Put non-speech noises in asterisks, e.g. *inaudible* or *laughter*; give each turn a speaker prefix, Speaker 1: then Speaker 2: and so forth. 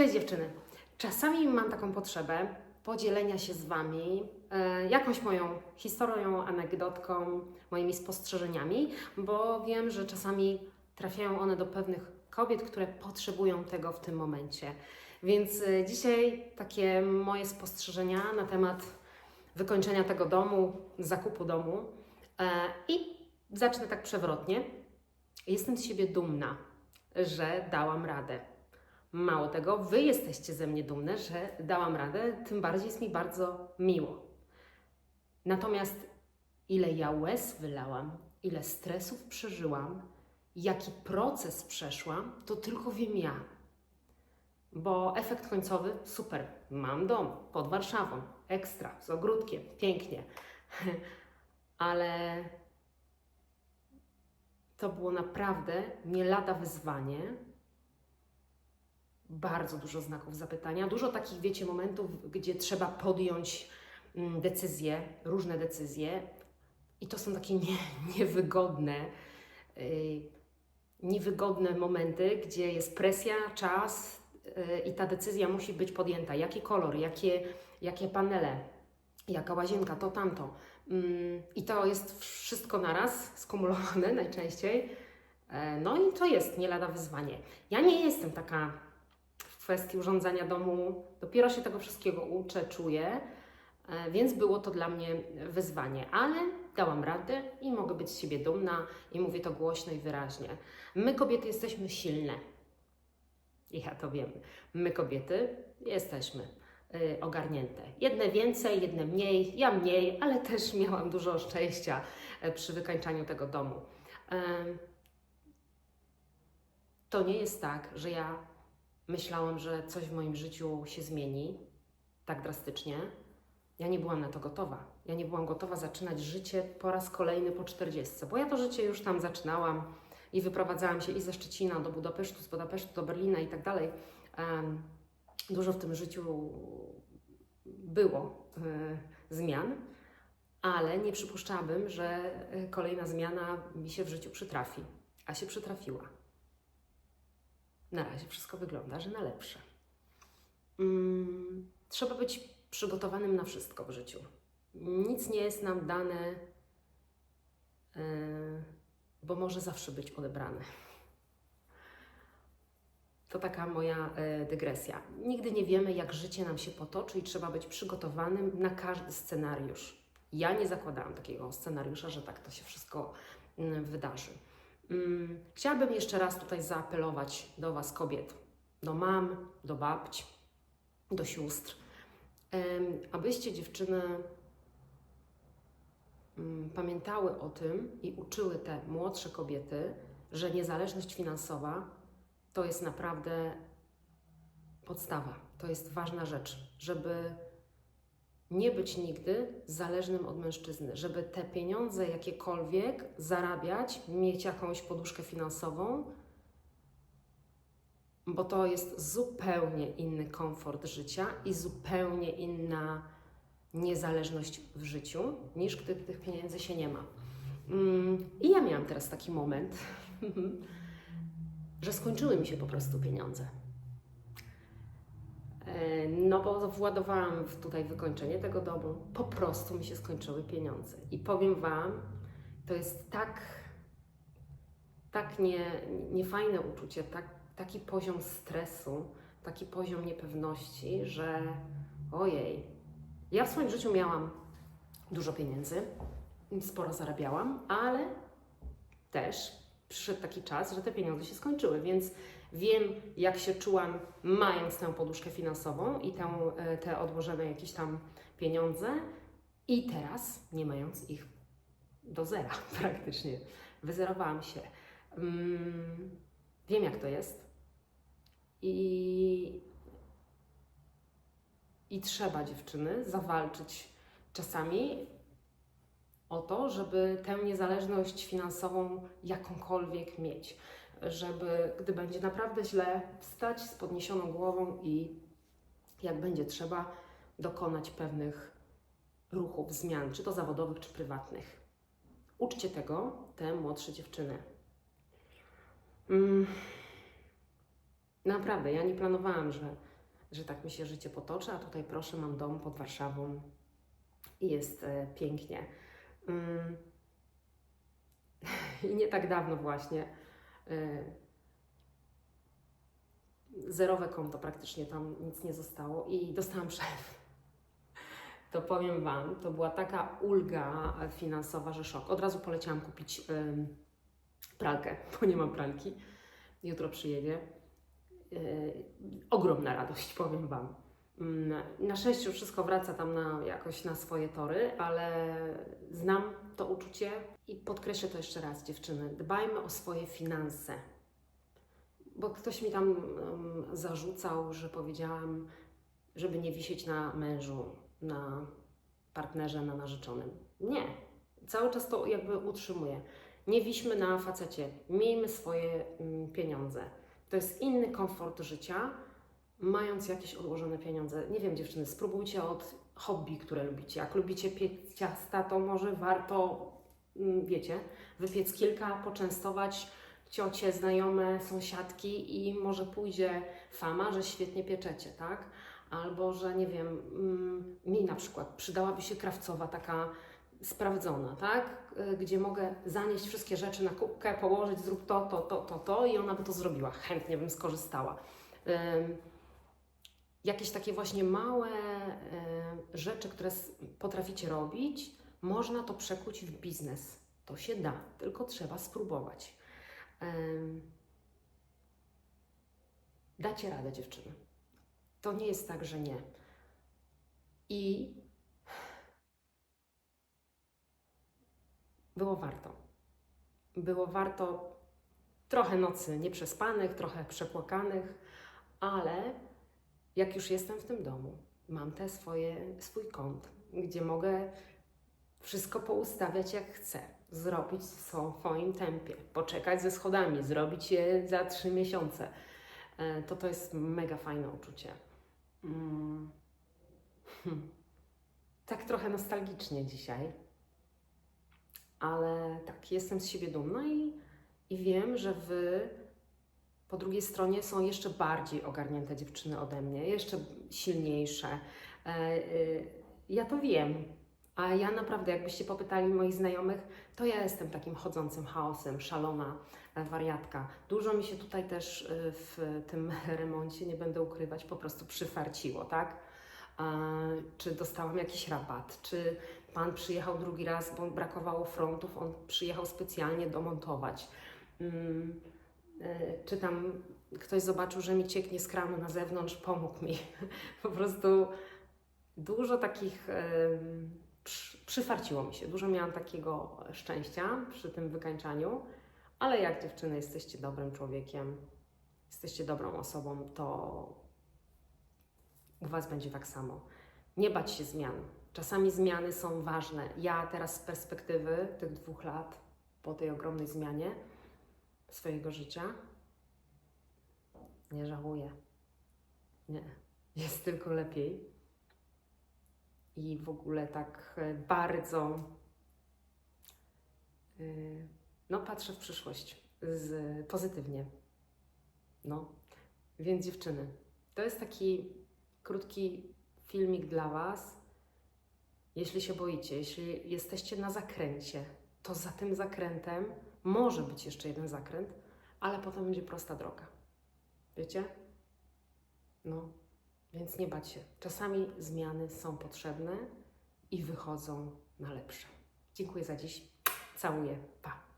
Speaker 1: Cześć dziewczyny. Czasami mam taką potrzebę podzielenia się z Wami e, jakąś moją historią, anegdotką, moimi spostrzeżeniami, bo wiem, że czasami trafiają one do pewnych kobiet, które potrzebują tego w tym momencie. Więc e, dzisiaj takie moje spostrzeżenia na temat wykończenia tego domu, zakupu domu e, i zacznę tak przewrotnie. Jestem z siebie dumna, że dałam radę. Mało tego, Wy jesteście ze mnie dumne, że dałam radę, tym bardziej jest mi bardzo miło. Natomiast ile ja łez wylałam, ile stresów przeżyłam, jaki proces przeszłam, to tylko wiem ja. Bo efekt końcowy super. Mam dom pod Warszawą, ekstra, z ogródkiem, pięknie. *laughs* Ale to było naprawdę nie lada wyzwanie, bardzo dużo znaków zapytania, dużo takich, wiecie, momentów, gdzie trzeba podjąć mm, decyzje, różne decyzje, i to są takie *laughs* nie, niewygodne, yy, niewygodne momenty, gdzie jest presja, czas yy, i ta decyzja musi być podjęta. Jaki kolor, jakie, jakie panele, jaka łazienka, to tamto. Ym, I to jest wszystko naraz, skumulowane *laughs* najczęściej. E, No i to jest nie lada wyzwanie. Ja nie jestem taka kwestii urządzania domu. Dopiero się tego wszystkiego uczę, czuję, e, więc było to dla mnie wyzwanie, ale dałam radę i mogę być z siebie dumna i mówię to głośno i wyraźnie. My kobiety jesteśmy silne. Ja to wiem. My kobiety jesteśmy y, ogarnięte. Jedne więcej, jedne mniej, ja mniej, ale też *laughs* miałam dużo szczęścia e, przy wykańczaniu tego domu. Em, To nie jest tak, że ja myślałam, że coś w moim życiu się zmieni tak drastycznie. Ja nie byłam na to gotowa. Ja nie byłam gotowa zaczynać życie po raz kolejny po 40, bo ja to życie już tam zaczynałam i wyprowadzałam się i ze Szczecina do Budapesztu, z Budapesztu do Berlina i tak dalej. Dużo w tym życiu było e, zmian, ale nie przypuszczałabym, że e, kolejna zmiana mi się w życiu przytrafi, a się przytrafiła. Na razie wszystko wygląda, że na lepsze. Mm, trzeba być przygotowanym na wszystko w życiu. Nic nie jest nam dane, e, bo może zawsze być odebrane. To taka moja e, dygresja. Nigdy nie wiemy, jak życie nam się potoczy i trzeba być przygotowanym na każdy scenariusz. Ja nie zakładałam takiego scenariusza, że tak to się wszystko mm, wydarzy. Mm, Chciałabym jeszcze raz tutaj zaapelować do Was, kobiet, do mam, do babć, do sióstr, abyście dziewczyny mm, pamiętały o tym i uczyły te młodsze kobiety, że niezależność finansowa to jest naprawdę podstawa. To jest ważna rzecz, żeby nie być nigdy zależnym od mężczyzny, żeby te pieniądze jakiekolwiek zarabiać, mieć jakąś poduszkę finansową, bo to jest zupełnie inny komfort życia i zupełnie inna niezależność w życiu, niż gdy tych pieniędzy się nie ma. Mm, I ja miałam teraz taki moment, *laughs* że skończyły mi się po prostu pieniądze. E, No bo władowałam w tutaj wykończenie tego domu, po prostu mi się skończyły pieniądze. I powiem Wam, to jest tak, tak nie, niefajne uczucie, tak, taki poziom stresu, taki poziom niepewności, że ojej. Ja w swoim życiu miałam dużo pieniędzy, sporo zarabiałam, ale też przyszedł taki czas, że te pieniądze się skończyły, więc wiem, jak się czułam, mając tę poduszkę finansową i tę, e, te odłożone jakieś tam pieniądze, i teraz, nie mając ich do zera *laughs* praktycznie, wyzerowałam się. Mm, wiem, jak to jest. I, I trzeba, dziewczyny, zawalczyć czasami o to, żeby tę niezależność finansową jakąkolwiek mieć. Żeby, gdy będzie naprawdę źle, wstać z podniesioną głową i jak będzie trzeba, dokonać pewnych ruchów, zmian, czy to zawodowych, czy prywatnych. Uczcie tego te młodsze dziewczyny. Mm. Naprawdę, ja nie planowałam, że, że tak mi się życie potoczy, a tutaj proszę, mam dom pod Warszawą i jest e, pięknie. Ym, *laughs* I nie tak dawno właśnie. E, zerowe konto praktycznie, tam nic nie zostało i dostałam przelew. To powiem Wam, to była taka ulga finansowa, że szok. Od razu poleciałam kupić ym, pralkę, *laughs* bo nie mam pralki. Jutro przyjedzie. Yy, ogromna radość, powiem Wam. Mm, Na szczęście wszystko wraca tam na, jakoś na swoje tory, ale znam to uczucie i podkreślę to jeszcze raz, dziewczyny. Dbajmy o swoje finanse. Bo ktoś mi tam um, zarzucał, że powiedziałam, żeby nie wisieć na mężu, na partnerze, na narzeczonym. Nie. Cały czas to jakby utrzymuję. Nie wiśmy na facecie. Miejmy swoje mm, pieniądze. To jest inny komfort życia, mając jakieś odłożone pieniądze. Nie wiem, dziewczyny, spróbujcie od hobby, które lubicie. Jak lubicie piec ciasta, to może warto, mm, wiecie, wypiec kilka, poczęstować ciocie, znajome, sąsiadki i może pójdzie fama, że świetnie pieczecie, tak? Albo, że nie wiem, mm, mi na przykład przydałaby się krawcowa taka sprawdzona, tak? Y, Gdzie mogę zanieść wszystkie rzeczy na kubkę, położyć, zrób to, to, to, to, to i ona by to zrobiła. Chętnie bym skorzystała. Jakieś takie właśnie małe y, rzeczy, które potraficie robić, można to przekuć w biznes. To się da, tylko trzeba spróbować. Dacie radę, dziewczyny. To nie jest tak, że nie. I było warto. Było warto trochę nocy nieprzespanych, trochę przepłakanych, ale jak już jestem w tym domu, mam te swoje, swój kąt, gdzie mogę wszystko poustawiać jak chcę, zrobić w swoim tempie, poczekać ze schodami, zrobić je za trzy miesiące. E, To to jest mega fajne uczucie. Mm. Hm. Tak trochę nostalgicznie dzisiaj, ale tak, jestem z siebie dumna i, i wiem, że Wy po drugiej stronie są jeszcze bardziej ogarnięte dziewczyny ode mnie, jeszcze silniejsze. E, e, ja to wiem, a ja naprawdę, jakbyście popytali moich znajomych, to ja jestem takim chodzącym chaosem, szalona e, wariatka. Dużo mi się tutaj też w tym *laughs* remoncie, nie będę ukrywać, po prostu przyfarciło, tak? Czy dostałam jakiś rabat, czy pan przyjechał drugi raz, bo brakowało frontów, on przyjechał specjalnie domontować. E, Czy tam ktoś zobaczył, że mi cieknie z kranu na zewnątrz, pomógł mi. *laughs* Po prostu dużo takich przyfarciło mi się. Dużo miałam takiego szczęścia przy tym wykańczaniu, ale jak dziewczyny jesteście dobrym człowiekiem, jesteście dobrą osobą, to u Was będzie tak samo. Nie bać się zmian. Czasami zmiany są ważne. Ja teraz z perspektywy tych dwóch lat po tej ogromnej zmianie swojego życia nie żałuję. Nie. Jest tylko lepiej i w ogóle tak e, bardzo y, no patrzę w przyszłość z, pozytywnie. No, więc dziewczyny, to jest taki krótki filmik dla Was. Jeśli się boicie, jeśli jesteście na zakręcie, to za tym zakrętem może być jeszcze jeden zakręt, ale potem będzie prosta droga. Wiecie? No, więc nie bać się. Czasami zmiany są potrzebne i wychodzą na lepsze. Dziękuję za dziś. Całuję. Pa.